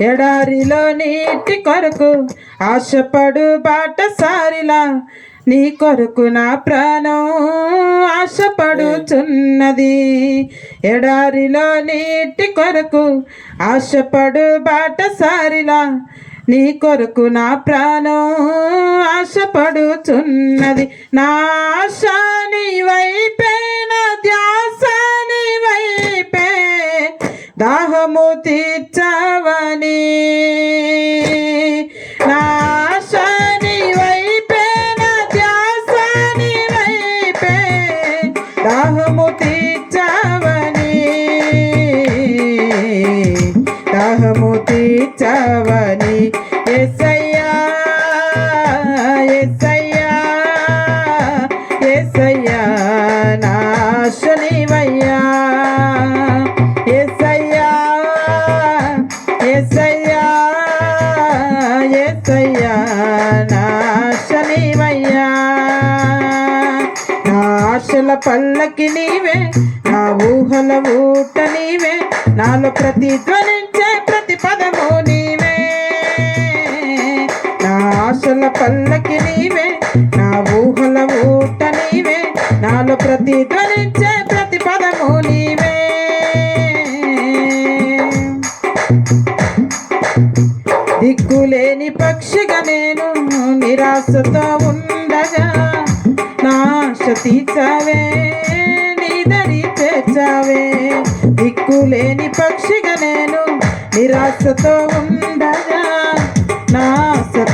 ఎడారిలో నీటి కొరకు ఆశపడు బాటసారిలా నీ కొరకు నా ప్రాణం ఆశపడుచున్నది. ఎడారిలో నీటి కొరకు ఆశపడు బాటసారిలా నీ కొరకు నా ప్రాణం ఆశపడుచున్నది. నా ఆశ నీ వైపే దాహము తీర్చవని. నాశని వైపే నా ధ్యాసని వైపే దాహము తీర్చవని. దాహము తీర్చవని. ఎసయ్యా ఎసయ్యా ఎసయ్యా ఎసయ్యా నాశనివయ్యా నా ఆశల పల్లకి నీవే నా ఊహల ఊట నీవే నాలో ప్రతిధ్వనించే ప్రతి పదము నీవే. నా ఆశల పల్ల నిరాశతో ఉండగా నా ఆశ తీర్చావే నీ దరి చేర్చావే దిక్కులేని పక్షిగా నేను నిరాశతో ఉండగా నా ఆశ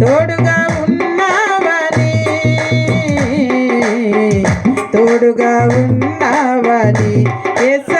తోడుగా ఉన్నావని తోడుగా ఉన్నావని ఎస